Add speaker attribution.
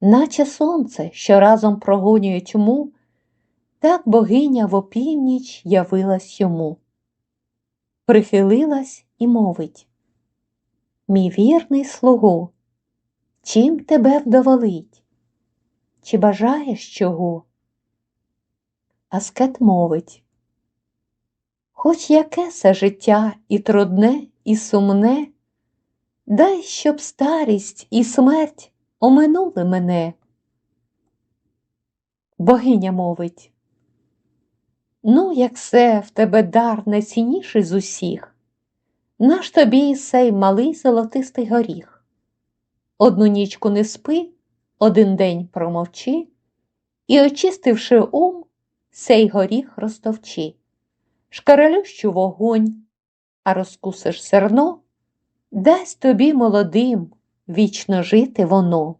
Speaker 1: наче сонце, що разом прогонює тьму, так богиня в опівніч явилась йому. Прихилилась і мовить Мій вірний слугу, чим тебе вдоволить? Чи бажаєш чого? Аскет мовить Хоч яке це життя і трудне, і сумне, дай, щоб старість і смерть оминули мене. Богиня мовить Ну, як все в тебе дар найцінніший з усіх, наш тобі сей малий золотистий горіх. Одну нічку не спи, один день промовчи, і, очистивши ум, сей горіх розтовчи, шкарелющу вогонь, а розкусиш зерно, дасть тобі молодим вічно жити воно.